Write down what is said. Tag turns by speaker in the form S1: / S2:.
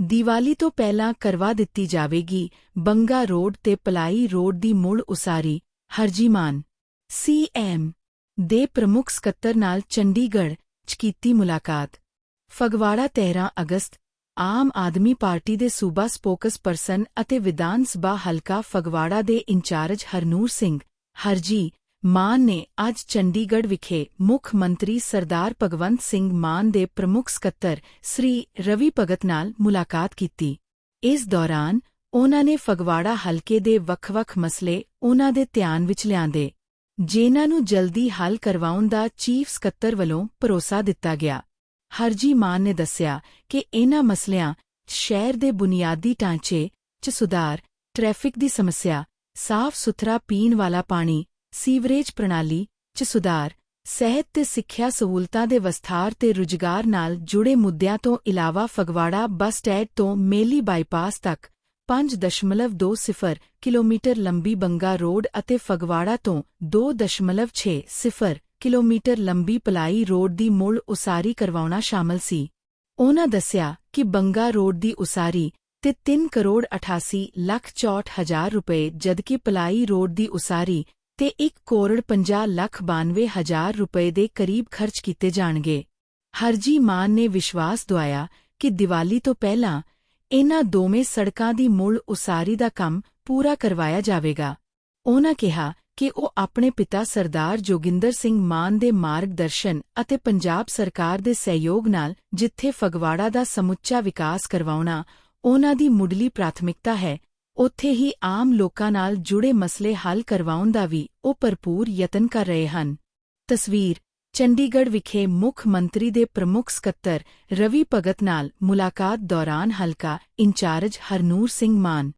S1: ਦੀਵਾਲੀ ਤੋਂ ਪਹਿਲਾਂ ਕਰਵਾ ਦਿੱਤੀ ਜਾਵੇਗੀ। ਬੰਗਾ ਰੋਡ ਤੇ ਪਲਾਈ ਰੋਡ ਦੀ ਮੁੜ ਉਸਾਰੀ। ਹਰਜੀਮਾਨ। ਸੀਐਮ ਦੇ ਪ੍ਰਮੁੱਖ ਸਕੱਤਰ ਨਾਲ ਚੰਡੀਗੜ੍ਹ 'ਚ ਕੀਤੀ ਮੁਲਾਕਾਤ। ਫਗਵਾੜਾ 13 ਅਗਸਤ। ਆਮ ਆਦਮੀ ਪਾਰਟੀ ਦੇ ਸੂਬਾ ਸਪੋਕਸ ਪਰਸਨ ਅਤੇ ਵਿਧਾਨ ਸਭਾ ਹਲਕਾ ਫਗਵਾੜਾ ਦੇ ਇੰਚਾਰਜ ਹਰਨੂਰ ਸਿੰਘ। ਹਰਜੀ। ਮਾਨ ਨੇ ਅੱਜ ਚੰਡੀਗੜ੍ਹ ਵਿਖੇ ਮੁੱਖ ਮੰਤਰੀ ਸਰਦਾਰ ਭਗਵੰਤ ਸਿੰਘ ਮਾਨ ਦੇ ਪ੍ਰਮੁੱਖ ਸਕੱਤਰ ਸ੍ਰੀ ਰਵੀ ਭਗਤ ਨਾਲ ਮੁਲਾਕਾਤ ਕੀਤੀ। ਇਸ ਦੌਰਾਨ ਉਨ੍ਹਾਂ ਨੇ ਫਗਵਾੜਾ ਹਲਕੇ ਦੇ ਵੱਖ-ਵੱਖ ਮਸਲੇ ਉਨ੍ਹਾਂ ਦੇ ਧਿਆਨ ਵਿੱਚ ਲਿਆਂਦੇ, ਜਿਨ੍ਹਾਂ ਨੂੰ ਜਲਦੀ ਹੱਲ ਕਰਵਾਉਣ ਦਾ ਚੀਫ ਸਕੱਤਰ ਵੱਲੋਂ ਭਰੋਸਾ ਦਿੱਤਾ ਗਿਆ। ਹਰਜੀ ਮਾਨ ਨੇ ਦੱਸਿਆ ਕਿ ਇਹਨਾਂ ਮਸਲਿਆਂ ਸ਼ਹਿਰ ਦੇ ਬੁਨਿਆਦੀ ਢਾਂਚੇ 'ਚ ਸੁਧਾਰ, ਟ੍ਰੈਫਿਕ ਦੀ ਸਮੱਸਿਆ ਸਾਫ਼ ਸੁਥਰਾ ਪੀਣ ਵਾਲਾ ਪਾਣੀ ਸੀਵਰੇਜ ਪ੍ਰਣਾਲੀ 'ਚ ਸੁਧਾਰ, ਸਿਹਤ ਤੇ ਸਿੱਖਿਆ ਸਹੂਲਤਾਂ ਦੇ ਵਿਸਥਾਰ ਤੇ ਰੁਜ਼ਗਾਰ ਨਾਲ ਜੁੜੇ ਮੁੱਦਿਆਂ ਤੋਂ ਇਲਾਵਾ ਫਗਵਾੜਾ ਬੱਸ ਸਟੈਂਡ ਤੋਂ ਮੇਲੀ ਬਾਈਪਾਸ ਤੱਕ 5.20 ਕਿਲੋਮੀਟਰ ਲੰਬੀ ਬੰਗਾ ਰੋਡ ਅਤੇ ਫਗਵਾੜਾ ਤੋਂ 2.60 ਕਿਲੋਮੀਟਰ ਲੰਬੀ ਪਲਾਈ ਰੋਡ ਦੀ ਮੁੜ ਉਸਾਰੀ ਕਰਵਾਉਣਾ ਸ਼ਾਮਲ ਸੀ। ਉਹਨਾਂ ਦੱਸਿਆ ਕਿ ਬੰਗਾ ਰੋਡ ਦੀ ਉਸਾਰੀ ਤੇ 3 ਕਰੋੜ 88 ਲੱਖ 64 ਹਜ਼ਾਰ ਰੁਪਏ ਜਦਕਿ ਪਲਾਈ ਰੋਡ ਦੀ ਉਸਾਰੀ ਤੇ 1 ਕਰੋੜ 50 ਲੱਖ 92 ਹਜ਼ਾਰ ਰੁਪਏ ਦੇ ਕਰੀਬ ਖਰਚ ਕੀਤੇ ਜਾਣਗੇ। ਹਰਜੀ ਮਾਨ ਨੇ ਵਿਸ਼ਵਾਸ ਦਵਾਇਆ ਕਿ ਦੀਵਾਲੀ ਤੋਂ ਪਹਿਲਾਂ ਇਨ੍ਹਾਂ ਦੋਵੇਂ ਸੜਕਾਂ ਦੀ ਮੁੜ ਉਸਾਰੀ ਦਾ ਕੰਮ ਪੂਰਾ ਕਰਵਾਇਆ ਜਾਵੇਗਾ। ਉਹਨਾਂ ਕਿਹਾ ਕਿ ਉਹ ਆਪਣੇ ਪਿਤਾ ਸਰਦਾਰ ਜੋਗਿੰਦਰ ਸਿੰਘ ਮਾਨ ਦੇ ਮਾਰਗਦਰਸ਼ਨ ਅਤੇ ਪੰਜਾਬ ਸਰਕਾਰ ਦੇ ਸਹਿਯੋਗ ਨਾਲ ਜਿੱਥੇ ਫਗਵਾੜਾ ਦਾ ਸਮੁੱਚਾ ਵਿਕਾਸ ਕਰਵਾਉਣਾ ਉਨ੍ਹਾਂ ਦੀ ਮੁੱਢਲੀ ਪ੍ਰਾਥਮਿਕਤਾ ਹੈ ਉੱਥੇ ਹੀ ਆਮ ਲੋਕਾਂ ਨਾਲ ਜੁੜੇ ਮਸਲੇ ਹੱਲ ਕਰਵਾਉਣ ਦਾ ਵੀ ਉਹ ਭਰਪੂਰ ਯਤਨ ਕਰ ਰਹੇ ਹਨ। ਤਸਵੀਰ, ਚੰਡੀਗੜ੍ਹ ਵਿਖੇ ਮੁੱਖ ਮੰਤਰੀ ਦੇ ਪ੍ਰਮੁੱਖ ਸਕੱਤਰ ਰਵੀ ਭਗਤ ਨਾਲ ਮੁਲਾਕਾਤ ਦੌਰਾਨ ਹਲਕਾ ਇੰਚਾਰਜ ਹਰਨੂਰ ਸਿੰਘ ਮਾਨ